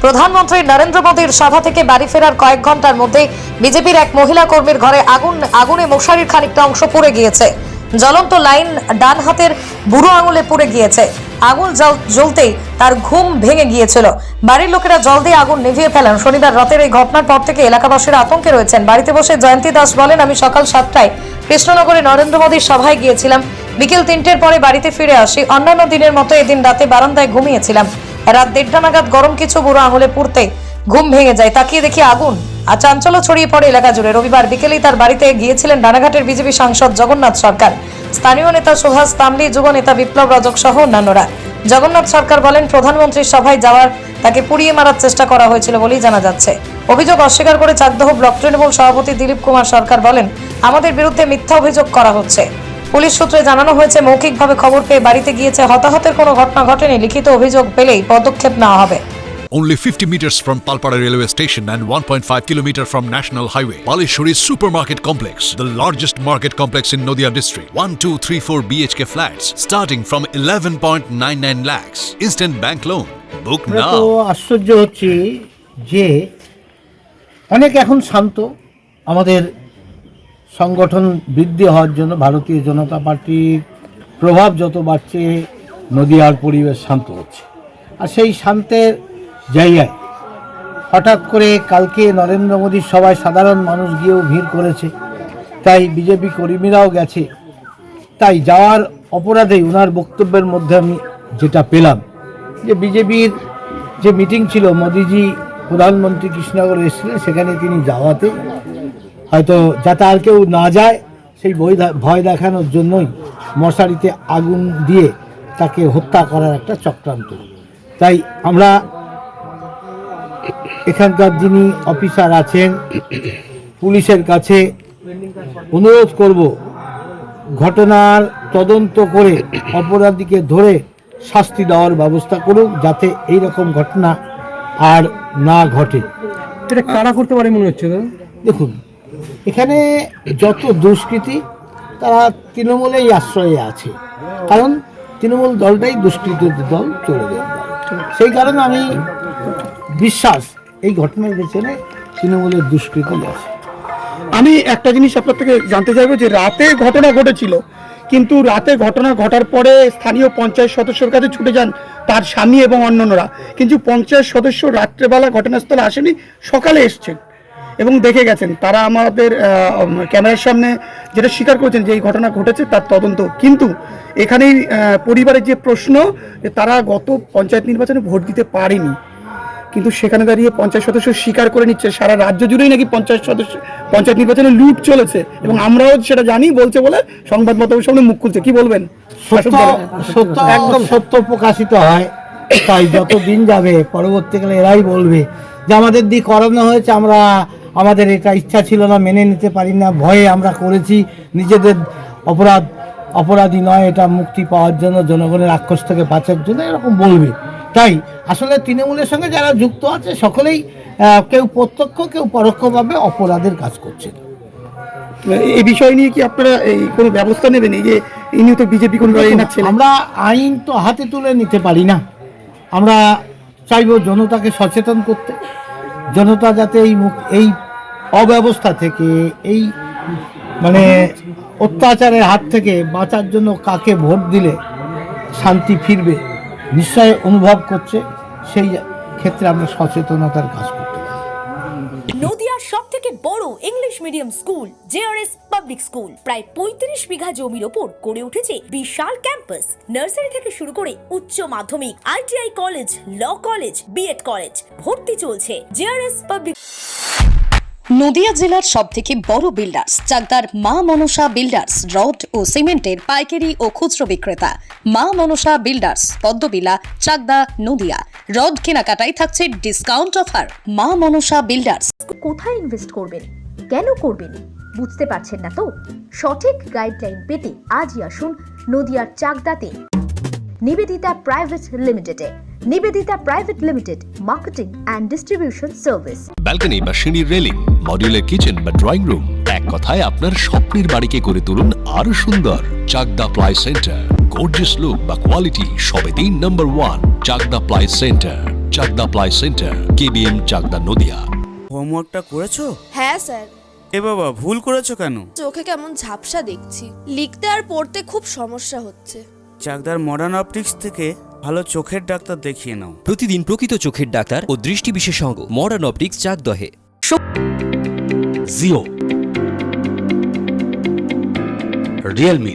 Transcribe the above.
প্রধানমন্ত্রী নরেন্দ্র মোদীর সভা থেকে বাড়ি ফেরার কয়েক ঘণ্টার মধ্যে বিজেপির এক মহিলা কর্মীর ঘরে আগুন, আগুনে মশারির খানিকটা অংশ পুড়ে গিয়েছে। জ্বলন্ত লাইন ডান হাতের বুড়ো আঙুলে পুড়ে গিয়েছে। আগুন জ্বল- জ্বলতেই তার ঘুম ভেঙে গিয়েছিল। বাড়ির লোকেরা জল দিয়ে আগুন নিভিয়ে ফেলেন। শনিবার রাতের এই ঘটনার পর থেকে এলাকাবাসীর আতঙ্কে রয়েছেন। বাড়িতে বসে জয়ন্তী দাস বলেন, আমি সকাল সাতটায় কৃষ্ণনগরে নরেন্দ্র মোদীর সভায় গিয়েছিলাম। বিকেল তিনটের পরে বাড়িতে ফিরে আসি। অন্যান্য দিনের মতো এদিন রাতে বারান্দায় ঘুমিয়েছিলাম। রাত দেড়টা নাগাদ গরম কিছু বুড়ো আঙুলে পুড়তে ঘুম ভেঙে যায়। তাকিয়ে দেখি আগুন আর চাঞ্চল্য ছড়িয়ে পড়ে এলাকা জুড়ে। রবিবার বিকেলেই তার বাড়িতে গিয়েছিলেন রানাঘাটের বিজেপি সাংসদ জগন্নাথ সরকার। স্থানীয় নেতা সুভাষ তামলি যুব নেতা বিপ্লব রজক সহ অন্যান্যরা। জগন্নাথ সরকার বলেন, প্রধানমন্ত্রীর সভায় যাওয়ার, তাকে পুড়িয়ে মারার চেষ্টা করা হয়েছিল বলেই জানা যাচ্ছে। অভিযোগ অস্বীকার করে চাকদহ ব্লক তৃণমূল সভাপতি দিলীপ কুমার সরকার বলেন, আমাদের বিরুদ্ধে মিথ্যা অভিযোগ করা হচ্ছে। পুলিশ সূত্রে জানানো হয়েছে মৌখিকভাবে খবর পেয়ে বাড়িতে গিয়েছে হতাহতের কোনো ঘটনা ঘটেনি লিখিত অভিযোগ পেলেই পদক্ষেপ নেওয়া হবে Only 50 meters from Palpara railway station and 1.5 kilometer from National Highway. Palishuri Supermarket Complex, the largest market complex in Noida district. 1, 2, 3, 4 BHK flats starting from 11.99 lakhs. Instant bank loan. Book আমরা তো now. আশ্চর্য হচ্ছি যে অনেক এখন শান্ত আমাদের সংগঠন বৃদ্ধি হওয়ার জন্য ভারতীয় জনতা পার্টির প্রভাব যত বাড়ছে, নদীয়ার পরিবেশ শান্ত হচ্ছে। আর সেই শান্তের জায়গায় হঠাৎ করে কালকে নরেন্দ্র মোদীর সভায় সাধারণ মানুষ গিয়েও ভিড় করেছে। তাই বিজেপি কর্মীরাও গেছে। তাই যাওয়ার অপরাধেই ওনার বক্তব্যের মধ্যে আমি যেটা পেলাম, যে বিজেপির যে মিটিং ছিল, মোদিজি প্রধানমন্ত্রী কৃষ্ণনগরে এসেছিলেন, সেখানে তিনি যাওয়াতে হয়তো যাতে আর কেউ না যায় সেই ভয় ভয় দেখানোর জন্যই মশারিতে আগুন দিয়ে তাকে হত্যা করার একটা চক্রান্ত। তাই আমরা এখানকার যিনি অফিসার আছেন পুলিশের কাছে অনুরোধ করব ঘটনার তদন্ত করে অপরাধীকে ধরে শাস্তি দেওয়ার ব্যবস্থা করুক যাতে এই রকম ঘটনা আর না ঘটে। এটা কারা করতে পারে মনে হচ্ছে দেখুন এখানে যত দুষ্কৃতী, তারা তৃণমূলেই আশ্রয়ে আছে। কারণ তৃণমূল দলটাই দুষ্কৃতীর দল চলে যায়। সেই কারণে আমি বিশ্বাস এই ঘটনার পেছনে তৃণমূলের দুষ্কৃতি আছে। আমি একটা জিনিস আপনার থেকে জানতে চাইব যে রাতে ঘটনা ঘটেছিল, কিন্তু রাতে ঘটনা ঘটার পরে স্থানীয় পঞ্চায়েত সদস্যের কাছে ছুটে যান তার স্বামী এবং অন্যান্যরা। কিন্তু পঞ্চায়েত সদস্য রাত্রেবেলা ঘটনাস্থলে আসেনি, সকালে এসছেন। এবং দেখে গেছেন। তারা আমাদের ক্যামেরার সামনে যেটা স্বীকার করেছেন যে এই ঘটনা ঘটেছে তার তদন্ত। কিন্তু এখানেই পরিবারের যে প্রশ্ন যে তারা গত পঞ্চায়েত নির্বাচনে ভোট দিতে পারেনি কিন্তু সেখানে দাঁড়িয়ে পঞ্চায়েত সদস্য স্বীকার করে নিচ্ছে। সারা রাজ্য জুড়েই নাকি পঞ্চায়েত সদস্য পঞ্চায়েত নির্বাচনে লুট চলেছে এবং আমরাও সেটা জানি বলছে বলে সংবাদ মাধ্যমের সামনে মুখ খুলছে। কি বলবেন সত্য সত্য একদম সত্য প্রকাশিত হয়। তাই যত দিন যাবে পরবর্তীকালে এরাই বলবে যে আমাদের দিয়ে করানো হয়েছে আমরা আমাদের এটা ইচ্ছা ছিল না মেনে নিতে পারি না ভয়ে আমরা করেছি। নিজেদের অপরাধ অপরাধী নয় এটা মুক্তি পাওয়ার জন্য জনগণের আক্রোশ থেকে বাঁচার জন্য এরকম বলবে। তাই আসলে তৃণমূলের সঙ্গে যারা যুক্ত আছে সকলেই কেউ প্রত্যক্ষ কেউ পরোক্ষভাবে অপরাধের কাজ করছে এই বিষয় নিয়ে কি আপনারা এই কোনো ব্যবস্থা নেবেন? এই যে ইনি তো বিজেপি কোনো আমরা আইন তো হাতে তুলে নিতে পারি না। আমরা চাইব জনতাকে সচেতন করতে। জনতা যাতে এই মুখ- এই অব্যবস্থা থেকে, এই মানে অত্যাচারের হাত থেকে বাঁচার জন্য কাকে ভোট দিলে শান্তি ফিরবে নিশ্চয় অনুভব করছে, সেই ক্ষেত্রে আমরা সচেতনতার কাজ নদিয়ার সব থেকে বড় English medium school JRS public school প্রায় পঁয়ত্রিশ বিঘা জমির ওপর গড়ে উঠেছে বিশাল ক্যাম্পাস নার্সারি থেকে শুরু করে উচ্চ মাধ্যমিক ITI college law college B Ed college ভর্তি চলছে জেআরএস পাবলিক নদিয়া জেলার সব থেকে বড় বিল্ডার্স চাকদার মা মনসা বিল্ডার্স রড ও সিমেন্টের পাইকারি ও খুচরো বিক্রেতা। মা মনসা বিল্ডার্স পদ্মবিলা, চাকদা, নদিয়া। রড কেনাকাটায় থাকছে ডিসকাউন্ট অফার মা মনসা বিল্ডার্স কোথায় ইনভেস্ট করবেন? কেন করবেন? বুঝতে পারছেন না তো? সঠিক গাইডলাইন পেতে আজই আসুন নদিয়ার চাকদাতে। নিবেদিতা প্রাইভেট লিমিটেডে Nivedita private limited marketing and distribution service balcony বা সিঁড়ির রেলিং মডিউলার কিচেন বা ড্রয়িং রুম এক কথায় আপনার স্বপ্নের বাড়িকে করে তুলুন আরও সুন্দর Chakdah ply centre gorgeous look বা কোয়ালিটি সবে তিন নম্বর one Chakdah ply centre Chakdah ply centre KBM Chakdah Nadia. হোমওয়ার্কটা করেছ? হ্যাঁ স্যার। এ বাবা ভুল করেছ কেন? চোখে কেমন ঝাপসা দেখছি। লিখতে আর পড়তে খুব সমস্যা হচ্ছে। চাকদার মডার্ন অপটিক্স থেকে ভালো চোখের ডাক্তার দেখিয়ে নাও। প্রতিদিন প্রকৃত চোখের ডাক্তার ও দৃষ্টি বিশেষজ্ঞ মডার্ন অপটিক্স চাকদহে। Jio Realme